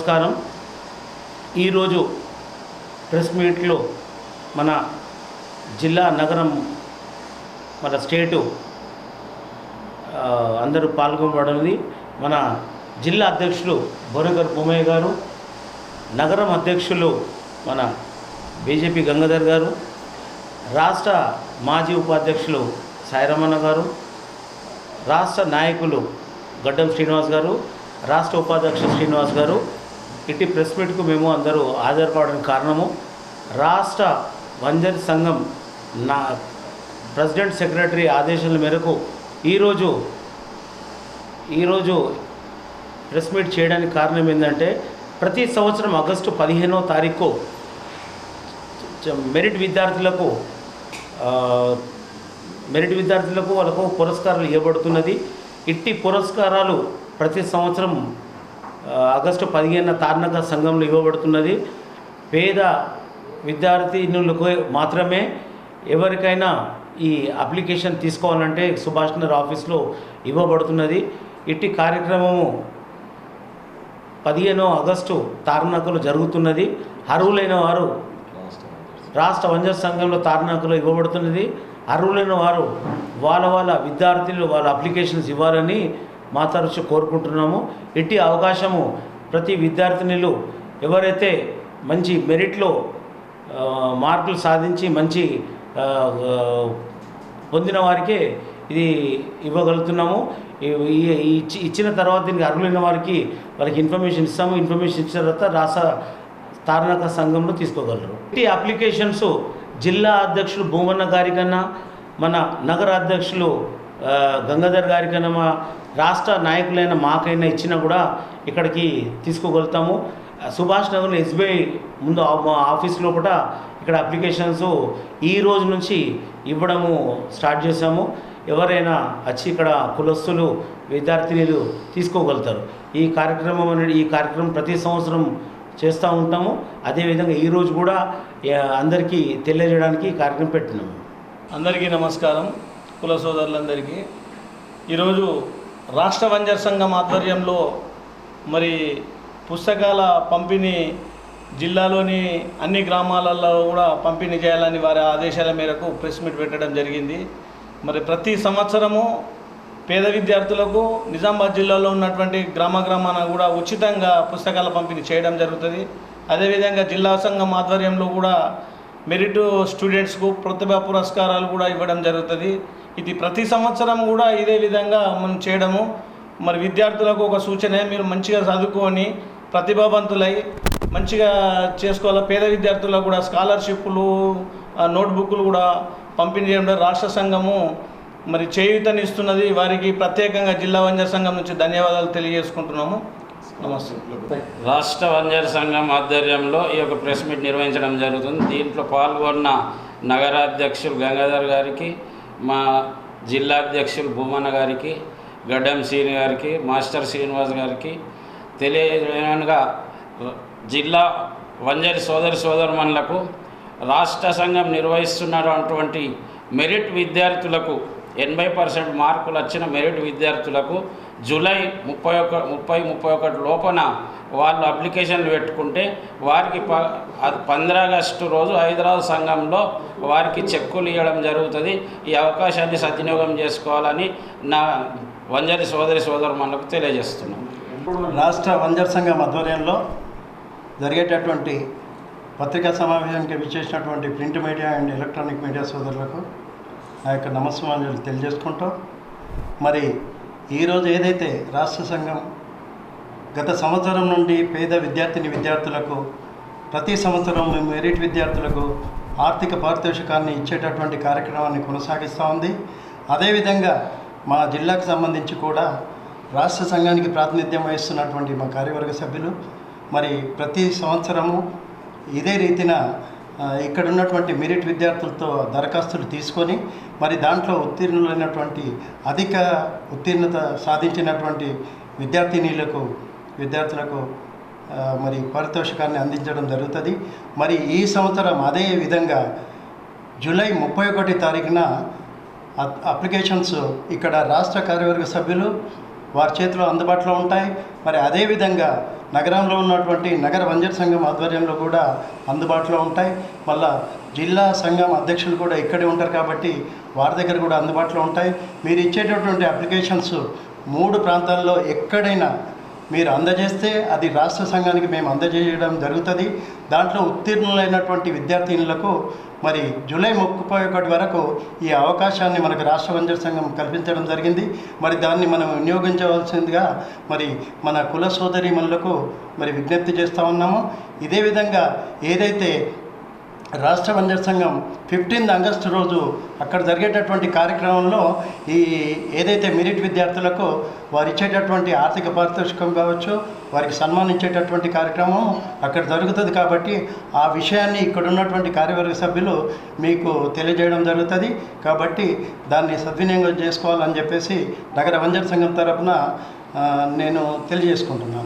నమస్కారం. ఈరోజు ప్రెస్ మీట్లో మన జిల్లా నగరం మన స్టేటు అందరూ పాల్గొనబడింది. మన జిల్లా అధ్యక్షులు బొరగర్ భూమయ్య గారు నగరం అధ్యక్షులు మన బీజేపీ గంగాధర్ గారు రాష్ట్ర మాజీ ఉపాధ్యక్షులు సాయిరమణ గారు రాష్ట్ర నాయకులు గడ్డం శ్రీనివాస్ గారు రాష్ట్ర ఉపాధ్యక్షులు శ్రీనివాస్ గారు ఇట్టి ప్రెస్ మీట్కు మేము అందరూ హాజరు కారణము. రాష్ట్ర వంజర్ సంఘం నా ప్రెసిడెంట్ సెక్రటరీ ఆదేశాల మేరకు ఈరోజు ఈరోజు ప్రెస్ మీట్ చేయడానికి కారణం ఏంటంటే ప్రతి సంవత్సరం ఆగస్టు పదిహేనో తారీఖు మెరిట్ విద్యార్థులకు మెరిట్ విద్యార్థులకు వాళ్ళకు పురస్కారాలు ఇవ్వబడుతున్నది. ఇట్టి పురస్కారాలు ప్రతి సంవత్సరం ఆగస్టు పదిహేన తార్నక సంఘంలో ఇవ్వబడుతున్నది. పేద విద్యార్థినులకు మాత్రమే ఎవరికైనా ఈ అప్లికేషన్ తీసుకోవాలంటే సుభాష్ నగర్ ఆఫీస్లో ఇవ్వబడుతున్నది. ఇట్టి కార్యక్రమము పదిహేనో ఆగస్టు తారణకులు జరుగుతున్నది. అర్హులైన వారు రాష్ట్ర వంజర్ సంఘంలో తారణకులు ఇవ్వబడుతున్నది. అర్హులైన వారు వాళ్ళ వాళ్ళ విద్యార్థులు వాళ్ళ అప్లికేషన్స్ ఇవ్వాలని మా తరచు కోరుకుంటున్నాము. ఇట్టి అవకాశము ప్రతి విద్యార్థినిలు ఎవరైతే మంచి మెరిట్లో మార్కులు సాధించి మంచి పొందిన వారికే ఇది ఇవ్వగలుగుతున్నాము. ఇచ్చి- ఇచ్చిన తర్వాత దీనికి అర్హులైన వారికి వాళ్ళకి ఇన్ఫర్మేషన్ ఇస్తాము. ఇన్ఫర్మేషన్ ఇచ్చిన తర్వాత రాస తారణక సంఘంలో తీసుకోగలరు. ఈ అప్లికేషన్స్ జిల్లా అధ్యక్షులు భూమన్న గారి కన్నా మన నగర అధ్యక్షులు గంగాధర్ గారికైనా మా రాష్ట్ర నాయకులైన మాకైనా ఇచ్చినా కూడా ఇక్కడికి తీసుకోగలుగుతాము. సుభాష్ నగర్లో ఎస్బీఐ ముందు ఆ- ఆఫీస్ లోపల ఇక్కడ అప్లికేషన్స్ ఈ రోజు నుంచి ఇవ్వడము స్టార్ట్ చేశాము. ఎవరైనా వచ్చి ఇక్కడ కులస్తులు విద్యార్థినిలు తీసుకోగలుగుతారు. ఈ కార్యక్రమం అనేది ఈ కార్యక్రమం ప్రతి సంవత్సరం చేస్తూ ఉంటాము. అదేవిధంగా ఈరోజు కూడా అందరికీ తెలియజేయడానికి కార్యక్రమం పెట్టినాము. అందరికీ నమస్కారం. కుల సోదరులందరికీ ఈరోజు రాష్ట్ర వంజర్ సంఘం ఆధ్వర్యంలో మరి పుస్తకాల పంపిణీ జిల్లాలోని అన్ని గ్రామాలలో కూడా పంపిణీ చేయాలని వారి ఆదేశాల మేరకు ప్రెస్ మీట్ పెట్టడం జరిగింది. మరి ప్రతి సంవత్సరము పేద విద్యార్థులకు నిజామాబాద్ జిల్లాలో ఉన్నటువంటి గ్రామ గ్రామాన కూడా ఉచితంగా పుస్తకాల పంపిణీ చేయడం జరుగుతుంది. అదేవిధంగా జిల్లా సంఘం ఆధ్వర్యంలో కూడా మెరిట్ స్టూడెంట్స్కు ప్రతిభా పురస్కారాలు కూడా ఇవ్వడం జరుగుతుంది. ఇది ప్రతి సంవత్సరం కూడా ఇదే విధంగా మనం చేయడము. మరి విద్యార్థులకు ఒక సూచన మీరు మంచిగా చదువుకొని ప్రతిభావంతులై మంచిగా చేసుకోవాలి? పేద విద్యార్థులకు కూడా స్కాలర్షిప్లు నోట్బుక్లు కూడా పంపిణీ చేయడం రాష్ట్ర సంఘము మరి చేయూతనిస్తున్నది. వారికి ప్రత్యేకంగా జిల్లా వంజ సంఘం నుంచి ధన్యవాదాలు తెలియజేసుకుంటున్నాము. నమస్తే. రాష్ట్ర వంజర్ సంఘం ఆధ్వర్యంలో ఈ యొక్క ప్రెస్ మీట్ నిర్వహించడం జరుగుతుంది. దీంట్లో పాల్గొన్న నగరాధ్యక్షులు గంగాధర్ గారికి మా జిల్లా అధ్యక్షులు భూమన్న గారికి గడ్డం శ్రీని గారికి మాస్టర్ శ్రీనివాస్ గారికి తెలియగా జిల్లా వంజరి సోదరి సోదరుమణులకు రాష్ట్ర సంఘం నిర్వహిస్తున్నటువంటి మెరిట్ విద్యార్థులకు ఎనభై పర్సెంట్ మార్కులు వచ్చిన మెరిట్ విద్యార్థులకు జూలై ముప్పై ఒక ముప్పై ముప్పై ఒకటి లోపల వాళ్ళు అప్లికేషన్లు పెట్టుకుంటే వారికి ప అది పంద్ర ఆగస్టు రోజు హైదరాబాద్ సంఘంలో వారికి చెక్కులు ఇవ్వడం జరుగుతుంది. ఈ అవకాశాన్ని సద్వినియోగం చేసుకోవాలని నా వంజరి సోదరి సోదరుమణులకు తెలియజేస్తున్నాను రాష్ట్ర వంజర్ సంఘం ఆధ్వర్యంలో జరిగేటటువంటి పత్రికా సమావేశానికి విచ్చేసినటువంటి print media and electronic media సోదరులకు నా యొక్క నమస్కారాలు తెలియజేసుకుంటూ మరి ఈరోజు ఏదైతే రాష్ట్ర సంఘం గత సంవత్సరం నుండి పేద విద్యార్థిని విద్యార్థులకు ప్రతి సంవత్సరం మెరిట్ విద్యార్థులకు ఆర్థిక పారితోషికాన్ని ఇచ్చేటటువంటి కార్యక్రమాన్ని కొనసాగిస్తూ ఉంది. అదేవిధంగా మా జిల్లాకు సంబంధించి కూడా రాష్ట్ర సంఘానికి ప్రాతినిధ్యం వహిస్తున్నటువంటి మా కార్యవర్గ సభ్యులు మరి ప్రతి సంవత్సరము ఇదే రీతిన ఇక్కడ ఉన్నటువంటి మెరిట్ విద్యార్థులతో దరఖాస్తులు తీసుకొని మరి దాంట్లో ఉత్తీర్ణులైనటువంటి అధిక ఉత్తీర్ణత సాధించినటువంటి విద్యార్థినీలకు విద్యార్థులకు మరి పారితోషికాన్ని అందించడం జరుగుతుంది. మరి ఈ సంవత్సరం అదే విధంగా జూలై ముప్పై ఒకటి తారీఖున అప్లికేషన్స్ ఇక్కడ రాష్ట్ర కార్యవర్గ సభ్యులు వారి చేతిలో అందుబాటులో ఉంటాయి. మరి అదేవిధంగా నగరంలో ఉన్నటువంటి నగర వంజర్ సంఘం ఆధ్వర్యంలో కూడా అందుబాటులో ఉంటాయి. మళ్ళా జిల్లా సంఘం అధ్యక్షులు కూడా ఇక్కడే ఉంటారు కాబట్టి వారి దగ్గర కూడా అందుబాటులో ఉంటాయి. మీరు ఇచ్చేటటువంటి అప్లికేషన్స్ మూడు ప్రాంతాల్లో ఎక్కడైనా మీరు అందజేస్తే అది రాష్ట్ర సంఘానికి మేము అందజేయడం జరుగుతుంది. దాంట్లో ఉత్తీర్ణులైనటువంటి విద్యార్థినులకు మరి జూలై ముప్పై ఒకటి వరకు ఈ అవకాశాన్ని మనకు రాష్ట్ర వంజర సంఘం కల్పించడం జరిగింది. మరి దాన్ని మనం వినియోగించవలసిందిగా మరి మన కుల సోదరిమణులకు మరి విజ్ఞప్తి చేస్తూ ఉన్నాము. ఇదే విధంగా ఏదైతే రాష్ట్ర వంజర్ సంఘం ఫిఫ్టీన్త్ ఆగస్టు రోజు అక్కడ జరిగేటటువంటి కార్యక్రమంలో ఈ ఏదైతే మెరిట్ విద్యార్థులకు వారు ఇచ్చేటటువంటి ఆర్థిక పారితోషికం కావచ్చు వారికి సన్మానించేటటువంటి కార్యక్రమం అక్కడ జరుగుతుంది కాబట్టి ఆ విషయాన్ని ఇక్కడ ఉన్నటువంటి కార్యవర్గ సభ్యులు మీకు తెలియజేయడం జరుగుతుంది. కాబట్టి దాన్ని సద్వినియోగం చేసుకోవాలని చెప్పేసి నగర వంజర్ సంఘం తరపున నేను తెలియజేసుకుంటున్నాను.